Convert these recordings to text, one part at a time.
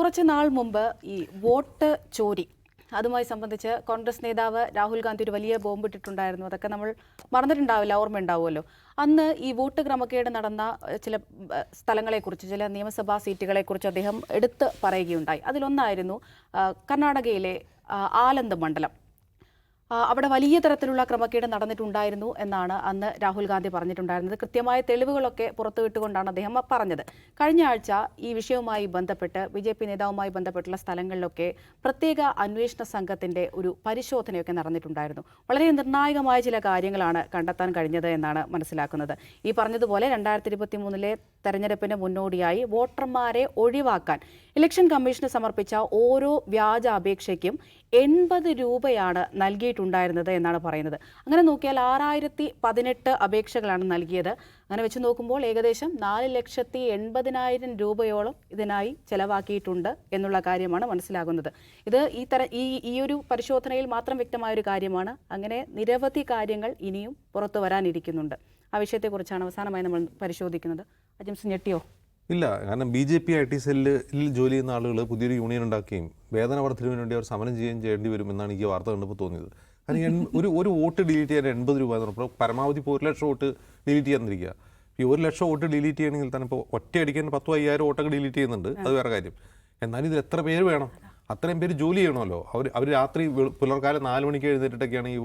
കുറച്ച് നാൾ മുമ്പ് ഈ വോട്ട് ചോരി അതുമായി സംബന്ധിച്ച് കോൺഗ്രസ് നേതാവ് രാഹുൽ ഗാന്ധി ഒരു വലിയ ബോംബിട്ടിട്ടുണ്ടായിരുന്നു അതൊക്കെ നമ്മൾ മറന്നിട്ടുണ്ടാവില്ല ഓർമ്മ ഉണ്ടാവുമല്ലോ അന്ന് ഈ വോട്ട് ക്രമക്കേട് നടന്ന ചില സ്ഥലങ്ങളെക്കുറിച്ച് ചില നിയമസഭാ സീറ്റുകളെക്കുറിച്ച് അദ്ദേഹം എടുത്ത് പറയുകയുണ്ടായി. അതിലൊന്നായിരുന്നു കർണാടകയിലെ ആലന്ത് മണ്ഡലം. അവിടെ വലിയ തരത്തിലുള്ള ക്രമക്കേട് നടന്നിട്ടുണ്ടായിരുന്നു എന്നാണ് അന്ന് രാഹുൽ ഗാന്ധി പറഞ്ഞിട്ടുണ്ടായിരുന്നത്. കൃത്യമായ തെളിവുകളൊക്കെ പുറത്തുവിട്ടുകൊണ്ടാണ് അദ്ദേഹം പറഞ്ഞത്. കഴിഞ്ഞ ആഴ്ച ഈ വിഷയവുമായി ബന്ധപ്പെട്ട് ബി ജെ പി നേതാവുമായി ബന്ധപ്പെട്ടുള്ള സ്ഥലങ്ങളിലൊക്കെ പ്രത്യേക അന്വേഷണ സംഘത്തിന്റെ ഒരു പരിശോധനയൊക്കെ നടന്നിട്ടുണ്ടായിരുന്നു. വളരെ നിർണായകമായ ചില കാര്യങ്ങളാണ് കണ്ടെത്താൻ കഴിഞ്ഞത് എന്നാണ് മനസ്സിലാക്കുന്നത്. ഈ പറഞ്ഞതുപോലെ രണ്ടായിരത്തി ഇരുപത്തി മൂന്നിലെ തെരഞ്ഞെടുപ്പിന് മുന്നോടിയായി വോട്ടർമാരെ ഒഴിവാക്കാൻ ഇലക്ഷൻ കമ്മീഷന് സമർപ്പിച്ച ഓരോ വ്യാജ അപേക്ഷയ്ക്കും എൺപത് രൂപയാണ് നൽകിയിട്ടുണ്ടായിരുന്നത് എന്നാണ് പറയുന്നത്. അങ്ങനെ നോക്കിയാൽ ആറായിരത്തി പതിനെട്ട് അപേക്ഷകളാണ് നൽകിയത്. അങ്ങനെ വെച്ച് നോക്കുമ്പോൾ ഏകദേശം നാല് ലക്ഷത്തി എൺപതിനായിരം രൂപയോളം ഇതിനായി ചെലവാക്കിയിട്ടുണ്ട് എന്നുള്ള കാര്യമാണ് മനസ്സിലാകുന്നത്. ഇത് ഈ തര ഈ ഈ ഒരു പരിശോധനയിൽ മാത്രം വ്യക്തമായ ഒരു കാര്യമാണ്. അങ്ങനെ നിരവധി കാര്യങ്ങൾ ഇനിയും പുറത്തു വരാനിരിക്കുന്നുണ്ട്. ആ വിഷയത്തെക്കുറിച്ചാണ് അവസാനമായി നമ്മൾ പരിശോധിക്കുന്നത്. അജിംസ് ഞെട്ടിയോ? ഇല്ല കാരണം B J P I T സെല്ലിൽ ജോലി ചെയ്യുന്ന ആളുകൾ പുതിയൊരു യൂണിയൻ ഉണ്ടാക്കുകയും വേതന വർദ്ധനവിന് വേണ്ടി അവർ സമരം ചെയ്യുകയും ചെയ്യേണ്ടി വരും എന്നാണ് എനിക്ക് ഈ വാർത്ത കണ്ടപ്പോൾ തോന്നിയത്. കാരണം ഒരു ഒരു വോട്ട് ഡിലീറ്റ് ചെയ്യാൻ എൺപത് രൂപ എന്ന് പറഞ്ഞപ്പോൾ പരമാവധി ഇപ്പോൾ ഒരു ലക്ഷം വോട്ട് ഡിലീറ്റ് ചെയ്യാന്നിരിക്കുക ഈ ഒരു ലക്ഷം വോട്ട് ഡിലീറ്റ് ചെയ്യണമെങ്കിൽ തന്നെ ഇപ്പോൾ ഒറ്റയടിക്കാൻ പത്തോ അയ്യായിരം വോട്ടൊക്കെ ഡിലീറ്റ് ചെയ്യുന്നുണ്ട്. അത് വേറെ കാര്യം. എന്നാലും ഇതിൽ എത്ര പേര് വേണം? അത്രയും പേര് ജോലി ചെയ്യണമല്ലോ. അവർ അവർ രാത്രി പുലർക്കാലം നാല് മണിക്ക് എഴുന്നേറ്റിട്ടൊക്കെയാണ് ഈ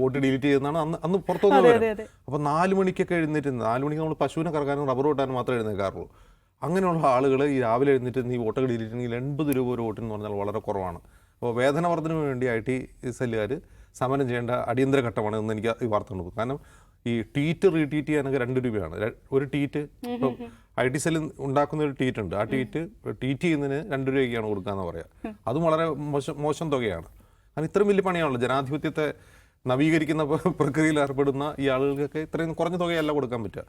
വോട്ട് ഡിലീറ്റ് ചെയ്യുന്നതാണ് അന്ന് അന്ന് പുറത്തുനിന്ന് വിവരം. അപ്പോൾ നാല് മണിക്കൊക്കെ എഴുന്നേറ്റ് നാല് മണിക്ക് നമ്മൾ പശുവിനെ കറക്കാനും റബ്ബർ വെട്ടാനും മാത്രമേ എഴുന്നേക്കാറുള്ളൂ. അങ്ങനെയുള്ള ആളുകൾ ഈ രാവിലെ എഴുന്നേറ്റ് ഈ വോട്ടൊക്കെ ഡിലീറ്റ് ചെയ്യണമെങ്കിൽ എൺപത് രൂപ ഒരു വോട്ടിന് പറഞ്ഞാൽ വളരെ കുറവാണ്. അപ്പോൾ വേതന വർധനവിന് വേണ്ടി ഐ ടി സെല്ലുകാർ സമരം ചെയ്യേണ്ട അടിയന്തര ഘട്ടമാണ് എന്ന് എനിക്ക് ഈ വാർത്ത കണ്ടു കാരണം ഈ ട്വീറ്റ് റീട്വീറ്റ് ചെയ്യാനൊക്കെ രണ്ട് രൂപയാണ്. ഒരു ട്വീറ്റ് ഇപ്പം ഐ ടി സെല്ലിൽ ഉണ്ടാക്കുന്ന ഒരു ട്വീറ്റ് ഉണ്ട്. ആ ട്വീറ്റ് ട്വീറ്റ് ചെയ്യുന്നതിന് രണ്ട് രൂപയ്ക്കാണ് എന്ന് പറയാം. അതും വളരെ മോശം മോശം തുകയാണ്. കാരണം ഇത്രയും വലിയ പണിയാണല്ലോ. ജനാധിപത്യത്തെ നവീകരിക്കുന്ന പ്രക്രിയയിൽ ഏർപ്പെടുന്ന ഈ ആളുകൾക്കൊക്കെ ഇത്രയും കുറഞ്ഞ തുകയല്ല കൊടുക്കാൻ പറ്റുക.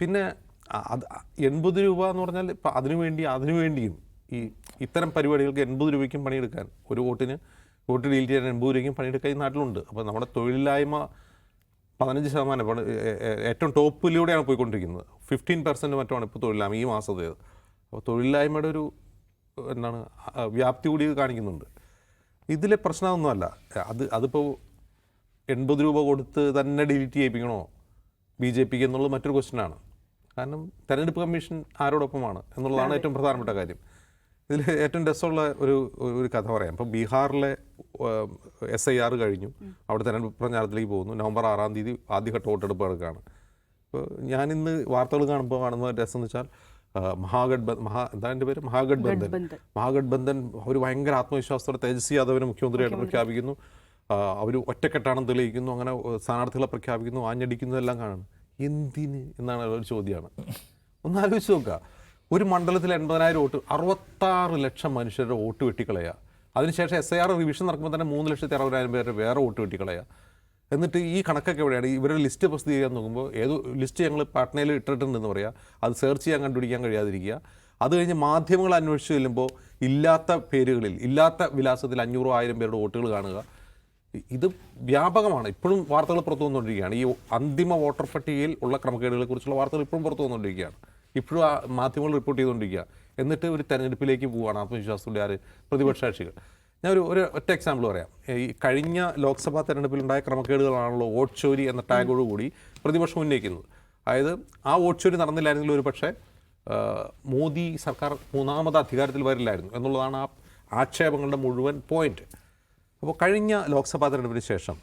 പിന്നെ അത് എൺപത് രൂപ എന്ന് പറഞ്ഞാൽ ഇപ്പം അതിനു വേണ്ടി അതിനു വേണ്ടിയും ഈ ഇത്തരം പരിപാടികൾക്ക് എൺപത് രൂപയ്ക്കും പണിയെടുക്കാൻ ഒരു വോട്ടിന് വോട്ട് ഡീൽ ചെയ്യാൻ എൺപത് രൂപയ്ക്കും പണിയെടുക്കാൻ ഈ നാട്ടിലുണ്ട്. അപ്പോൾ നമ്മുടെ തൊഴിലില്ലായ്മ പതിനഞ്ച് ശതമാനം ഏറ്റവും ടോപ്പിലൂടെയാണ് പോയിക്കൊണ്ടിരിക്കുന്നത്. ഫിഫ്റ്റീൻ പെർസെന്റ് മറ്റുമാണ് ഇപ്പോൾ തൊഴിലില്ലായ്മ ഈ മാസത്തേത് അപ്പോൾ തൊഴിലില്ലായ്മയുടെ ഒരു എന്താണ് വ്യാപ്തി കൂടി കാണിക്കുന്നുണ്ട്. ഇതിലെ പ്രശ്നമൊന്നുമല്ല. അത് അതിപ്പോൾ എൺപത് രൂപ കൊടുത്ത് തന്നെ ഡിലീറ്റ് ചെയ്യിപ്പിക്കണോ? ബി ജെ പിക്ക് എന്നുള്ളത് മറ്റൊരു ക്വസ്റ്റ്യനാണ് കാരണം തെരഞ്ഞെടുപ്പ് കമ്മീഷൻ ആരോടൊപ്പമാണ് എന്നുള്ളതാണ് ഏറ്റവും പ്രധാനപ്പെട്ട കാര്യം. ഇതിൽ ഏറ്റവും രസമുള്ള ഒരു ഒരു- കഥ പറയാം. ഇപ്പോൾ ബീഹാറിലെ എസ് ഐ ആർ കഴിഞ്ഞു. അവിടെ തെരഞ്ഞെടുപ്പ് പ്രചാരണത്തിലേക്ക് പോകുന്നു. നവംബർ ആറാം തീയതി ആദ്യഘട്ട വോട്ടെടുപ്പ് നടക്കുകയാണ്. ഇപ്പോൾ ഞാനിന്ന് വാർത്തകൾ കാണുമ്പോൾ കാണുന്ന രസം എന്ന് വെച്ചാൽ ആ, മഹാഗഡ്ബ മഹാ എന്താ എന്റെ പേര്? മഹാഗഡ്ബന്ധൻ. ഗഡ്ബന്ധൻ. മഹാഗഡ്ബന്ധൻ ഒരു ഭയങ്കര ആത്മവിശ്വാസത്തോടെ തേജസ്വി യാദവിനെ മുഖ്യമന്ത്രിയായിട്ട് പ്രഖ്യാപിക്കുന്നു. അവർ ഒറ്റക്കെട്ടാണെന്ന് തെളിയിക്കുന്നു അങ്ങനെ സ്ഥാനാർത്ഥികളെ പ്രഖ്യാപിക്കുന്നു ആഞ്ഞടിക്കുന്നതെല്ലാം കാണുന്നു. എന്തിന് എന്നാണ് ഒരു ചോദ്യമാണ്. ഒന്ന് ആലോചിച്ച് നോക്കുക. ഒരു മണ്ഡലത്തിൽ എൺപതിനായിരം വോട്ട് അറുപത്താറ് ലക്ഷം മനുഷ്യരുടെ വോട്ട് വെട്ടിക്കളയുക. അതിനുശേഷം എസ് ഐ ആർ റിവിഷൻ നടക്കുമ്പോൾ തന്നെ മൂന്ന് ലക്ഷത്തി അറുപതിനായിരം പേരുടെ വേറെ വോട്ട് വെട്ടിക്കളയുക. എന്നിട്ട് ഈ കണക്കൊക്കെ എവിടെയാണ്? ഇവരുടെ ലിസ്റ്റ് പ്രസിദ്ധീകരിക്കാൻ നോക്കുമ്പോൾ ഏത് ലിസ്റ്റ് ഞങ്ങൾ പാട്നയിൽ ഇട്ടിട്ടുണ്ടെന്ന് പറയാം. അത് സെർച്ച് ചെയ്യാൻ കണ്ടുപിടിക്കാൻ കഴിയാതിരിക്കുക. അത് കഴിഞ്ഞ് മാധ്യമങ്ങൾ അന്വേഷിച്ച് ചെല്ലുമ്പോൾ ഇല്ലാത്ത പേരുകളിൽ ഇല്ലാത്ത വിലാസത്തിൽ അഞ്ഞൂറോ ആയിരം പേരുടെ വോട്ടുകൾ കാണുക. ഇത് വ്യാപകമാണ്. ഇപ്പോഴും വാർത്തകൾ പുറത്തു വന്നുകൊണ്ടിരിക്കുകയാണ്. ഈ അന്തിമ വോട്ടർ പട്ടികയിൽ ഉള്ള ക്രമക്കേടുകളെ കുറിച്ചുള്ള വാർത്തകൾ ഇപ്പോഴും പുറത്തു വന്നുകൊണ്ടിരിക്കുകയാണ്. ഇപ്പോഴും ആ മാധ്യമങ്ങൾ റിപ്പോർട്ട് ചെയ്തുകൊണ്ടിരിക്കുക എന്നിട്ട് ഒരു തെരഞ്ഞെടുപ്പിലേക്ക് പോവുകയാണ് ആത്മവിശ്വാസത്തിന്റെ ആര് പ്രതിപക്ഷ കക്ഷികൾ ഞാൻ ഒരു ഒരു ഒറ്റ എക്സാമ്പിൾ പറയാം. ഈ കഴിഞ്ഞ ലോക്സഭാ തെരഞ്ഞെടുപ്പിലുണ്ടായ ക്രമക്കേടുകളാണല്ലോ വോട്ട് ചോരി എന്ന ടാഗോടുകൂടി പ്രതിപക്ഷം ഉന്നയിക്കുന്നത്. അതായത് ആ വോട്ട് ചോരി നടന്നില്ലായിരുന്നെങ്കിൽ ഒരു പക്ഷേ മോദി സർക്കാർ മൂന്നാമത് അധികാരത്തിൽ വരില്ലായിരുന്നു എന്നുള്ളതാണ് ആ ആക്ഷേപങ്ങളുടെ മുഴുവൻ പോയിന്റ് അപ്പോൾ കഴിഞ്ഞ ലോക്സഭാ തെരഞ്ഞെടുപ്പിന് ശേഷം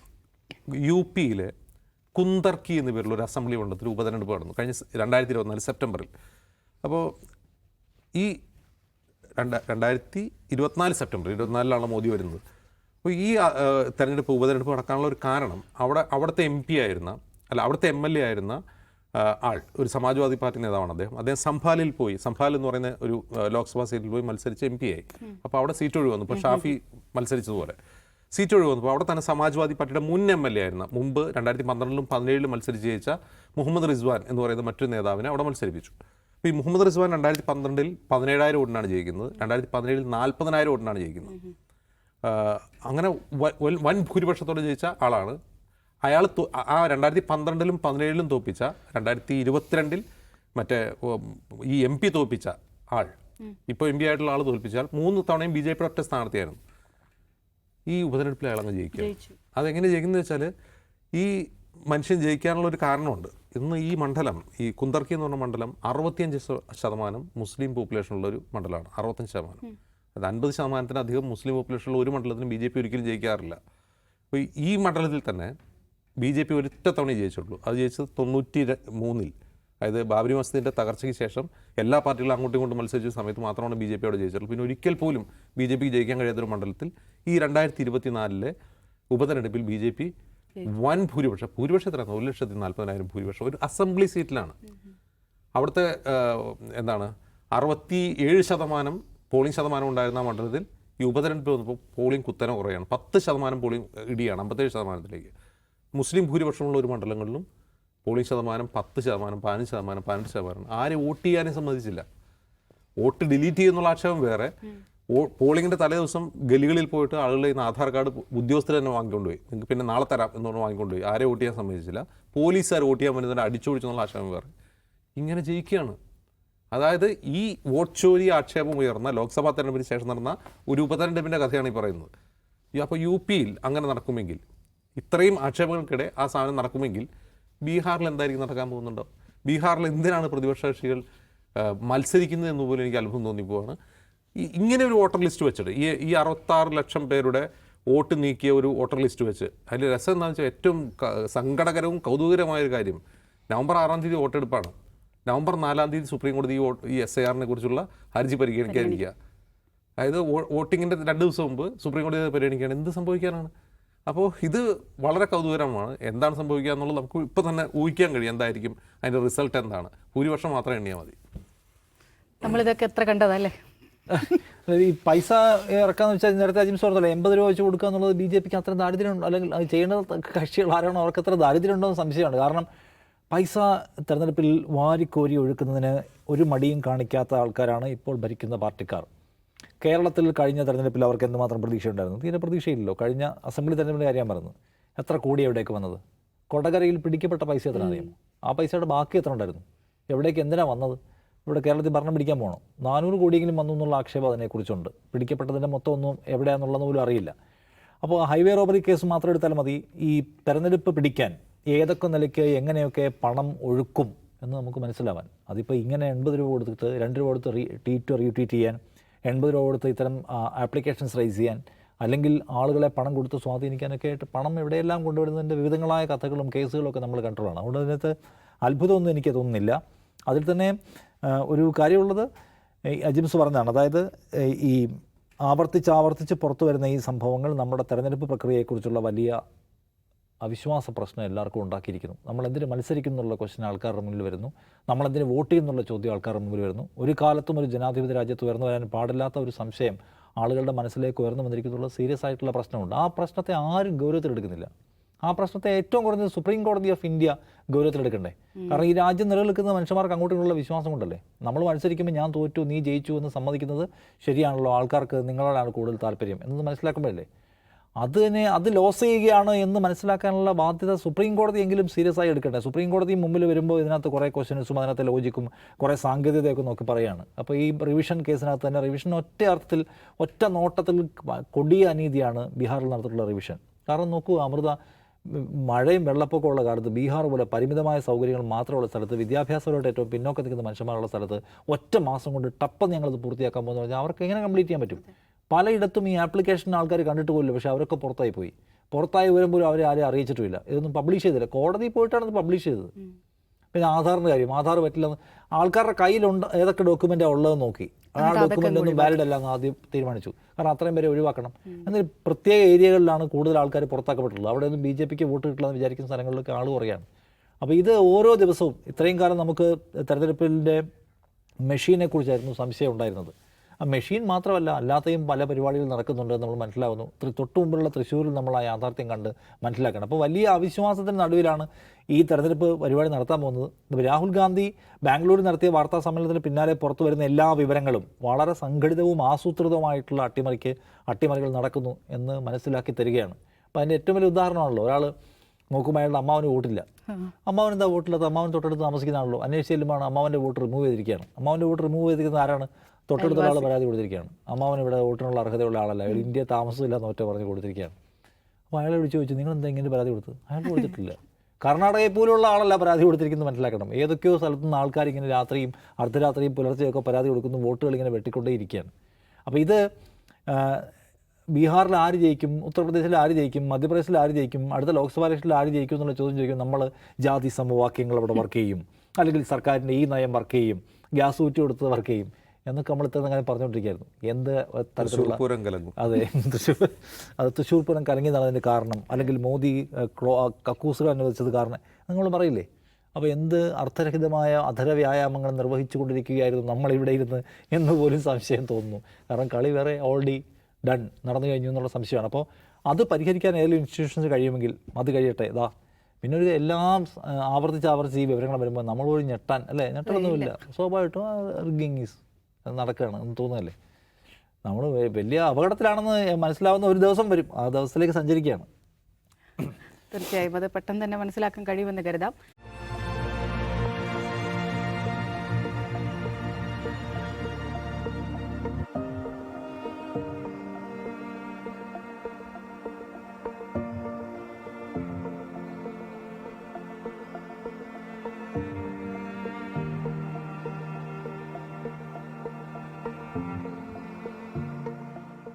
യു പിയിലെ കുന്തർക്കി എന്ന പേരിൽ ഒരു അസംബ്ലി മണ്ഡലത്തിൽ ഉപതെരഞ്ഞെടുപ്പ് നടന്നു. കഴിഞ്ഞ രണ്ടായിരത്തി ഇരുപത്തിനാല് സെപ്റ്റംബറിൽ. അപ്പോൾ ഈ രണ്ട രണ്ടായിരത്തി ഇരുപത്തിനാല് സെപ്റ്റംബർ ഇരുപത്തിനാലിലാണ് മോദി വരുന്നത്. അപ്പോൾ ഈ തെരഞ്ഞെടുപ്പ് ഉപതെരഞ്ഞെടുപ്പ് നടക്കാനുള്ള ഒരു കാരണം അവിടെ അവിടുത്തെ എം പി ആയിരുന്ന അല്ല അവിടുത്തെ എം എൽ എ ആയിരുന്ന ആൾ ഒരു സമാജ്വാദി പാർട്ടി നേതാവാണ് അദ്ദേഹം. അദ്ദേഹം സംഭാലിൽ പോയി. സംഭാൽ എന്ന് പറയുന്ന ഒരു ലോക്സഭാ സീറ്റിൽ പോയി മത്സരിച്ച് എം പി ആയി. അപ്പോൾ അവിടെ സീറ്റ് ഒഴിവ് വന്നു ഇപ്പോൾ ഷാഫി മത്സരിച്ചതുപോലെ. സീറ്റ് ഒഴിവ് വന്നപ്പോൾ അവിടെ തന്നെ സമാജ്വാദി പാർട്ടിയുടെ മുൻ എം എൽ എ ആയിരുന്ന മുമ്പ് രണ്ടായിരത്തി പന്ത്രണ്ടിലും പതിനേഴിലും മത്സരിച്ച് ജയിച്ച മുഹമ്മദ് റിസ്വാൻ എന്ന് പറയുന്ന മറ്റൊരു നേതാവിനെ അവിടെ മത്സരിപ്പിച്ചു. അപ്പോൾ ഈ മുഹമ്മദ് റിസ്വാൻ രണ്ടായിരത്തി പന്ത്രണ്ടിൽ പതിനേഴായിരം വോട്ടിനാണ് ജയിക്കുന്നത്. രണ്ടായിരത്തി പതിനേഴിൽ നാൽപ്പതിനായിരം വോട്ടിനാണ് ജയിക്കുന്നത്. അങ്ങനെ വൻ ഭൂരിപക്ഷത്തോടെ ജയിച്ച ആളാണ്. അയാൾ ആ രണ്ടായിരത്തി പന്ത്രണ്ടിലും പതിനേഴിലും തോപ്പിച്ച രണ്ടായിരത്തി ഇരുപത്തിരണ്ടിൽ മറ്റേ ഈ എം പി തോപ്പിച്ച ആൾ. ഇപ്പോൾ എം പി ആയിട്ടുള്ള ആൾ തോൽപ്പിച്ചാൽ മൂന്ന് തവണയും ബി ജെ പിയുടെ ഒറ്റ സ്ഥാനാർത്ഥിയായിരുന്നു. ഈ ഉപതെരഞ്ഞെടുപ്പിൽ അയാളങ്ങ് ജയിക്കുക ജയിച്ചു. അതെങ്ങനെ ജയിക്കുന്നത് വെച്ചാൽ ഈ മനുഷ്യൻ ജയിക്കാനുള്ള ഒരു കാരണമുണ്ട്. ഇന്ന് ഈ മണ്ഡലം ഈ കുന്തർക്കി എന്ന് പറഞ്ഞ മണ്ഡലം അറുപത്തിയഞ്ച് ശതമാനം മുസ്ലിം പോപ്പുലേഷനുള്ള ഒരു മണ്ഡലമാണ്. അറുപത്തഞ്ച് ശതമാനം. അത് അൻപത് ശതമാനത്തിനധികം മുസ്ലിം പോപ്പുലേഷനുള്ള ഒരു മണ്ഡലത്തിന് ബി ജെ പി ഒരിക്കലും ജയിക്കാറില്ല. അപ്പോൾ ഈ മണ്ഡലത്തിൽ തന്നെ ബി ജെ പി ഒരൊറ്റ തവണ ജയിച്ചിട്ടുള്ളൂ അത് ജയിച്ചത് തൊണ്ണൂറ്റി മൂന്നിൽ. അതായത് ബാബരി മസ്ജിദിന്റെ തകർച്ചയ്ക്ക് ശേഷം എല്ലാ പാർട്ടികളും അങ്ങോട്ടും ഇങ്ങോട്ടും മത്സരിച്ച സമയത്ത് മാത്രമാണ് ബി ജെ പി അവിടെ ജയിച്ചിട്ടുള്ളൂ പിന്നെ ഒരിക്കൽ പോലും ബി ജെ പിക്ക് ജയിക്കാൻ കഴിയാത്തൊരു മണ്ഡലത്തിൽ ഈ രണ്ടായിരത്തി ഇരുപത്തിനാലിലെ ഉപതെരഞ്ഞെടുപ്പിൽ ബി ജെ പി വൻ ഭൂരിപക്ഷം ഭൂരിപക്ഷം എത്രയാണ് ഒരു ലക്ഷത്തി നാൽപ്പതിനായിരം ഭൂരിപക്ഷം. ഒരു അസംബ്ലി സീറ്റിലാണ്. അവിടുത്തെ എന്താണ് അറുപത്തി ഏഴ് ശതമാനം പോളിംഗ് ശതമാനം ഉണ്ടായിരുന്ന മണ്ഡലത്തിൽ ഈ ഉപതെരഞ്ഞെടുപ്പ് വന്നപ്പോൾ പോളിംഗ് കുത്തനെ കുറയാണ്. പത്ത് ശതമാനം പോളിംഗ് ഇടിയാണ് അമ്പത്തേഴ് ശതമാനത്തിലേക്ക്. മുസ്ലിം ഭൂരിപക്ഷമുള്ള ഒരു മണ്ഡലങ്ങളിലും പോളിംഗ് ശതമാനം പത്ത് ശതമാനം പതിനഞ്ച് ശതമാനം പതിനെട്ട് ശതമാനം. ആരും വോട്ട് ചെയ്യാനും സമ്മതിച്ചില്ല. വോട്ട് ഡിലീറ്റ് ചെയ്യുന്നുള്ള ആക്ഷേപം വേറെ. പോളിംഗിന്റെ തലേ ദിവസം ഗലികളിൽ പോയിട്ട് ആളുകളിൽ നിന്ന് ആധാർ കാർഡ് ഉദ്യോഗസ്ഥർ തന്നെ വാങ്ങിക്കൊണ്ടുപോയി. നിങ്ങൾക്ക് പിന്നെ നാളെ തരാം എന്ന് പറഞ്ഞ് വാങ്ങിക്കൊണ്ടുപോയി. ആരെ വോട്ട് ചെയ്യാൻ സമ്മതിച്ചില്ല. പോലീസുകാർ വോട്ട് ചെയ്യാൻ വരുന്നതിനെ അടിച്ചോടിച്ചെന്നുള്ള ആക്ഷേപം വേറെ. ഇങ്ങനെ ജയിക്കുകയാണ്. അതായത് ഈ വോട്ട് ചോരി ആക്ഷേപം ഉയർന്ന ലോക്സഭാ തെരഞ്ഞെടുപ്പിന് ശേഷം നടന്ന ഒരു ഉപതെരഞ്ഞെടുപ്പിന്റെ കഥയാണ് ഈ പറയുന്നത്. അപ്പോൾ യു പിയിൽ അങ്ങനെ നടക്കുമെങ്കിൽ ഇത്രയും ആക്ഷേപങ്ങൾക്കിടെ ആ സാധനം നടക്കുമെങ്കിൽ ബീഹാറിൽ എന്തായിരിക്കും നടക്കാൻ പോകുന്നുണ്ടോ? ബീഹാറിൽ എന്തിനാണ് പ്രതിപക്ഷ കക്ഷികൾ മത്സരിക്കുന്നത് എന്ന് പോലും എനിക്ക് അത്ഭുതം തോന്നിപ്പോവാണ് ഇങ്ങനെ ഒരു വോട്ടർ ലിസ്റ്റ് വെച്ചിട്ട് ഈ ഈ അറുപത്താറ് ലക്ഷം പേരുടെ വോട്ട് നീക്കിയ ഒരു വോട്ടർ ലിസ്റ്റ് വെച്ച് അതിൽ രസം എന്താണെന്ന് വെച്ചാൽ ഏറ്റവും സങ്കടകരവും കൗതുകരമായ ഒരു കാര്യം നവംബർ ആറാം തീയതി വോട്ടെടുപ്പാണ്. നവംബർ നാലാം തീയതി സുപ്രീം കോടതി ഈ വോട്ട് ഈ എസ് ഐ ആറിനെ കുറിച്ചുള്ള ഹർജി പരിഗണിക്കാതിരിക്കുക അതായത് വോട്ടിങ്ങിന്റെ രണ്ട് ദിവസം മുമ്പ് സുപ്രീം കോടതി പരിഗണിക്കുകയാണ്. എന്ത് സംഭവിക്കാനാണ്? അപ്പോൾ ഇത് വളരെ കൗതുകരമാണ്. എന്താണ് സംഭവിക്കുക എന്നുള്ളത് നമുക്ക് ഇപ്പോൾ തന്നെ ഊഹിക്കാൻ കഴിയും എന്തായിരിക്കും അതിന്റെ റിസൾട്ട് എന്താണ്. ഭൂരിപക്ഷം മാത്രം എണ്ണിയാൽ മതി. നമ്മളിതൊക്കെ എത്ര കണ്ടതല്ലേ? അതായത് ഈ പൈസ ഇറക്കാന്ന് വെച്ചാൽ നേരത്തെ അജിംസ് പറഞ്ഞല്ലോ എൺപത് രൂപ വെച്ച് കൊടുക്കുക എന്നുള്ളത് ബി ജെ പിക്ക് അത്ര ദാരിദ്ര്യം ഉണ്ട്? അല്ലെങ്കിൽ അത് ചെയ്യേണ്ട കക്ഷികൾ ആരാണോ അവർക്ക് അത്ര ദാരിദ്ര്യം ഉണ്ടോ എന്ന് സംശയമാണ് കാരണം പൈസ തെരഞ്ഞെടുപ്പിൽ വാരിക്കോരി ഒഴുക്കുന്നതിന് ഒരു മടിയും കാണിക്കാത്ത ആൾക്കാരാണ് ഇപ്പോൾ ഭരിക്കുന്ന പാർട്ടിക്കാർ. കേരളത്തിൽ കഴിഞ്ഞ തെരഞ്ഞെടുപ്പിൽ അവർക്ക് എന്തുമാത്രം പ്രതീക്ഷയുണ്ടായിരുന്നു? തീരെ പ്രതീക്ഷയില്ലല്ലോ. കഴിഞ്ഞ അസംബ്ലി തെരഞ്ഞെടുപ്പിന്റെ കാര്യം പറഞ്ഞു. എത്ര കോടി എവിടേക്ക് വന്നത്? കൊടകരയിൽ പിടിക്കപ്പെട്ട പൈസ എത്ര അറിയാമോ? ആ പൈസയുടെ ബാക്കി എത്ര ഉണ്ടായിരുന്നു? എവിടേക്ക് എന്തിനാ വന്നത്? ഇവിടെ കേരളത്തിൽ ഭരണം പിടിക്കാൻ പോകണം നാനൂറ് കോടിയെങ്കിലും വന്നു എന്നുള്ള ആക്ഷേപം അതിനെക്കുറിച്ചുണ്ട്. പിടിക്കപ്പെട്ടതിന്റെ മൊത്തം ഒന്നും എവിടെയാണെന്നുള്ളത് പോലും അറിയില്ല. അപ്പോൾ ഹൈവേ റോബറി കേസ് മാത്രം എടുത്താൽ മതി. ഈ തെരഞ്ഞെടുപ്പ് പിടിക്കാൻ ഏതൊക്കെ നിലയ്ക്ക് എങ്ങനെയൊക്കെ പണം ഒഴുക്കും എന്ന് നമുക്ക് മനസ്സിലാവാൻ. അതിപ്പോൾ ഇങ്ങനെ എൺപത് രൂപ കൊടുത്തിട്ട് രണ്ട് രൂപ കൊടുത്ത് റീ ട്വീറ്റ് റീട്വീറ്റ് ചെയ്യാൻ എൺപത് രൂപ കൊടുത്ത് ഇത്തരം ആപ്ലിക്കേഷൻസ് റൈസ് ചെയ്യാൻ അല്ലെങ്കിൽ ആളുകളെ പണം കൊടുത്ത് സ്വാധീനിക്കാനൊക്കെ ആയിട്ട് പണം എവിടെയെല്ലാം കൊണ്ടുവരുന്നതിന്റെ വിവിധങ്ങളായ കഥകളും കേസുകളും ഒക്കെ നമ്മൾ കണ്ടിട്ടുള്ളതാണ്. അതുകൊണ്ട് അതിനകത്ത് അത്ഭുതമൊന്നും എനിക്ക് തോന്നുന്നില്ല. അതിൽ തന്നെ ഒരു കാര്യമുള്ളത് അജിംസ് പറഞ്ഞതാണ്. അതായത് ഈ ആവർത്തിച്ച് ആവർത്തിച്ച് പുറത്തു വരുന്ന ഈ സംഭവങ്ങൾ നമ്മുടെ തെരഞ്ഞെടുപ്പ് പ്രക്രിയയെക്കുറിച്ചുള്ള വലിയ അവിശ്വാസ പ്രശ്നം എല്ലാവർക്കും ഉണ്ടാക്കിയിരിക്കുന്നു. നമ്മൾ എന്തിന് മത്സരിക്കും എന്നുള്ള ക്വസ്റ്റ്യൻ ആൾക്കാരുടെ മുന്നിൽ വരുന്നു. നമ്മൾ എന്തിന് വോട്ട് ചെയ്യുന്നുള്ള ചോദ്യം ആൾക്കാരുടെ മുന്നിൽ വരുന്നു. ഒരു കാലത്തും ഒരു ജനാധിപത്യ രാജ്യത്ത് ഉയർന്നു വരാൻ പാടില്ലാത്ത ഒരു സംശയം ആളുകളുടെ മനസ്സിലേക്ക് ഉയർന്നു വന്നിരിക്കുന്നുള്ള സീരിയസ് ആയിട്ടുള്ള പ്രശ്നമുണ്ട്. ആ പ്രശ്നത്തെ ആരും ഗൗരവത്തിലെടുക്കുന്നില്ല. ആ പ്രശ്നത്തെ ഏറ്റവും കുറഞ്ഞത് സുപ്രീം കോടതി ഓഫ് ഇന്ത്യ ഗൗരവത്തിലെടുക്കണ്ടേ? കാരണം ഈ രാജ്യം നിലനിൽക്കുന്ന മനുഷ്യന്മാർക്ക് അങ്ങോട്ടുള്ള വിശ്വാസം കൊണ്ടല്ലേ നമ്മൾ മത്സരിക്കുമ്പോൾ ഞാൻ തോറ്റു നീ ജയിച്ചു എന്ന് സമ്മതിക്കുന്നത് ശരിയാണല്ലോ. ആൾക്കാർക്ക് നിങ്ങളോടാണ് കൂടുതൽ താല്പര്യം. എന്നത് മനസ്സിലാക്കുമ്പോഴല്ലേ? അതിനെ അത് ലോസ് ചെയ്യുകയാണ് എന്ന് മനസ്സിലാക്കാനുള്ള ബാധ്യത സുപ്രീം കോടതി എങ്കിലും സീരിയസ് ആയി എടുക്കട്ടെ. സുപ്രീം കോടതി മുമ്പിൽ വരുമ്പോൾ ഇതിനകത്ത് കുറേ ക്വസ്റ്റ്യൻസും അതിനകത്തെ ലോജിക്കും കുറേ സാങ്കേതികതയൊക്കെ നോക്കി പറയുകയാണ് അപ്പോൾ ഈ റിവിഷൻ കേസിനകത്ത് തന്നെ റിവിഷൻ ഒറ്റ അർത്ഥത്തിൽ ഒറ്റ നോട്ടത്തിൽ കൊടിയ അനീതിയാണ് ബീഹാറിൽ നടത്തിയിട്ടുള്ള റിവിഷൻ കാരണം നോക്കൂ അമൃത മഴയും വെള്ളപ്പൊക്കമുള്ള കാലത്ത് ബീഹാർ പോലെ പരിമിതമായ സൗകര്യങ്ങൾ മാത്രമുള്ള സ്ഥലത്ത് വിദ്യാഭ്യാസപരമായിട്ട് ഏറ്റവും പിന്നോക്കം നിൽക്കുന്ന മനുഷ്യന്മാരുള്ള സ്ഥലത്ത് ഒറ്റ മാസം കൊണ്ട് ടപ്പം ഞങ്ങളത് പൂർത്തിയാക്കാൻ പോകുന്നു പറഞ്ഞാൽ അവർക്ക് എങ്ങനെ കംപ്ലീറ്റ് ചെയ്യാൻ പറ്റും? പലയിടത്തും ഈ ആപ്ലിക്കേഷൻ ആൾക്കാർ കണ്ടിട്ട് പോലും പക്ഷേ അവരൊക്കെ പുറത്തായി പോയി. പുറത്തായി വരുമ്പോൾ അവരെ ആരെയും അറിയിച്ചിട്ടില്ല. ഇതൊന്നും പബ്ലിഷ് ചെയ്തില്ല. കോടതി പോയിട്ടാണ് ഇത് പബ്ലിഷ് ചെയ്തത്. പിന്നെ ആധാറിന്റെ കാര്യം. ആധാർ പറ്റില്ലെന്ന് ആൾക്കാരുടെ കയ്യിലുണ്ട് ഏതൊക്കെ ഡോക്യുമെന്റാണ് ഉള്ളതെന്ന് നോക്കി. ആ ഡോക്യുമെന്റ് ഒന്നും വാലിഡ് അല്ല എന്ന് ആദ്യം തീരുമാനിച്ചു. കാരണം അത്രയും പേരെ ഒഴിവാക്കണം. എന്നാൽ പ്രത്യേക ഏരിയകളിലാണ് കൂടുതൽ ആൾക്കാർ പുറത്താക്കപ്പെട്ടുള്ളത് അവിടെ ഒന്നും ബി ജെ പിക്ക് വോട്ട് കിട്ടില്ലെന്ന് വിചാരിക്കുന്ന സ്ഥലങ്ങളിലൊക്കെ ആൾ കുറയാണ്. അപ്പോൾ ഇത് ഓരോ ദിവസവും ഇത്രയും കാലം നമുക്ക് തെരഞ്ഞെടുപ്പിന്റെ മെഷീനെ കുറിച്ചായിരുന്നു സംശയം ഉണ്ടായിരുന്നത്. മെഷീൻ മാത്രമല്ല അല്ലാത്തയും പല പരിപാടികൾ നടക്കുന്നുണ്ട് നമ്മൾ മനസ്സിലാവുന്നു. തൊട്ടു മുമ്പുള്ള തൃശ്ശൂരിൽ നമ്മൾ ആ യാഥാർത്ഥ്യം കണ്ട് മനസ്സിലാക്കണം. അപ്പോൾ വലിയ അവിശ്വാസത്തിന് നടുവിലാണ് ഈ തെരഞ്ഞെടുപ്പ് പരിപാടി നടത്താൻ പോകുന്നത്. ഇപ്പോൾ രാഹുൽ ഗാന്ധി ബാംഗ്ലൂരിൽ നടത്തിയ വാർത്താ സമ്മേളനത്തിന് പിന്നാലെ പുറത്തു വരുന്ന എല്ലാ വിവരങ്ങളും വളരെ സംഘടിതവും ആസൂത്രിതവുമായിട്ടുള്ള അട്ടിമറിക്ക് അട്ടിമറികൾ നടക്കുന്നു എന്ന് മനസ്സിലാക്കി തരികയാണ്. അപ്പോൾ അതിന്റെ ഏറ്റവും വലിയ ഉദാഹരണമാണല്ലോ. ഒരാൾ നോക്കുമ്പോൾ അയാളുടെ അമ്മാവന് വോട്ടില്ല. അമ്മാവൻ എന്താ വോട്ടില്ലാത്ത? അമ്മാവൻ തൊട്ടടുത്ത് താമസിക്കുന്നതാണല്ലോ അന്വേഷിച്ച് ചെല്ലുമ്പോൾ അമ്മാവന്റെ വോട്ട് റിമൂവ് ചെയ്തിരിക്കുകയാണ്. അമ്മാവന്റെ വോട്ട് റിമൂവ് ചെയ്തിരിക്കുന്ന ആരാണ്? തൊട്ടടുത്ത ഒരാൾ പരാതി കൊടുത്തിരിക്കുകയാണ്. അമ്മാവൻ ഇവിടെ വോട്ടിനുള്ള അർഹതയുള്ള ആളല്ല. അയാൾ ഇന്ത്യ താമസമില്ല എന്ന് ഒറ്റ പറഞ്ഞ് കൊടുത്തിരിക്കുകയാണ്. അപ്പോൾ അയാളെ വിളിച്ച് ചോദിച്ചു നിങ്ങൾ എന്താ ഇങ്ങനെ പരാതി കൊടുത്തത്? അയാൾ കൊടുത്തിട്ടില്ല. കർണാടകയെ പോലുള്ള ആളല്ല പരാതി കൊടുത്തിരിക്കുന്നത് മനസ്സിലാക്കണം. ഏതൊക്കെയോ സ്ഥലത്തു നിന്ന് ആൾക്കാർ ഇങ്ങനെ രാത്രിയും അർദ്ധരാത്രിയും പുലർച്ചെയൊക്കെ പരാതി കൊടുക്കുന്നു വോട്ടുകൾ ഇങ്ങനെ വെട്ടിക്കൊണ്ടേയിരിക്കുകയാണ്. അപ്പോൾ ഇത് ബീഹാറിൽ ആര് ജയിക്കും ഉത്തർപ്രദേശിൽ ആര് ജയിക്കും മധ്യപ്രദേശിൽ ആര് ജയിക്കും അടുത്ത ലോക്സഭാ ഇലക്ഷനിൽ ആര് ജയിക്കും എന്നുള്ള ചോദ്യം ചോദിക്കും നമ്മൾ ജാതി സമവാക്യങ്ങൾ അവിടെ വർക്ക് ചെയ്യും. അല്ലെങ്കിൽ സർക്കാരിന്റെ ഈ നയം വർക്ക് ചെയ്യും ഗ്യാസ് ഊറ്റി കൊടുത്തത് വർക്ക് ചെയ്യും. എന്നൊക്കെ നമ്മൾ ഇത്ര അങ്ങനെ പറഞ്ഞുകൊണ്ടിരിക്കുകയായിരുന്നു. എന്ത് തരത്തിലുള്ള കലങ്ങും. അതെ തൃശ്ശൂർ അത് തൃശ്ശൂർ പൂരം കലങ്ങി അതിന്റെ കാരണം. അല്ലെങ്കിൽ മോദി ക്ലോ കക്കൂസുകൾ അനുവദിച്ചത് കാരണം. നിങ്ങൾ പറയില്ലേ? അപ്പോൾ എന്ത് അർത്ഥരഹിതമായ അധര വ്യായാമങ്ങൾ നിർവഹിച്ചു കൊണ്ടിരിക്കുകയായിരുന്നു നമ്മളിവിടെ ഇരുന്ന് എന്ന് പോലും സംശയം തോന്നുന്നു. കാരണം കളി വേറെ ഓൾറെഡി ഡൺ നടന്നു കഴിഞ്ഞു എന്നുള്ള സംശയമാണ്. അപ്പോൾ അത് പരിഹരിക്കാൻ ഏതെങ്കിലും ഇൻസ്റ്റിറ്റ്യൂഷൻസ് കഴിയുമെങ്കിൽ അത് കഴിയട്ടെ. ഇതാ പിന്നെ ഒരു എല്ലാം ആവർത്തിച്ച് ആവർത്തിച്ച് ഈ വിവരങ്ങൾ വരുമ്പോൾ നമ്മൾ പോലും ഞെട്ടാൻ അല്ലേ? ഞെട്ടലൊന്നുമില്ല. സ്വാഭാവികമായിട്ടും റിഗിങ് ഈസ് നടക്കുകയാണ് എന്ന് തോന്നുന്നല്ലേ നമ്മൾ വലിയ അപകടത്തിലാണെന്ന് മനസ്സിലാവുന്ന ഒരു ദിവസം വരും. ആ ദിവസത്തിലേക്ക് സഞ്ചരിക്കുകയാണ്. തീർച്ചയായും. അത് പെട്ടെന്ന് തന്നെ മനസ്സിലാക്കാൻ കഴിയുമെന്ന് കരുതാം.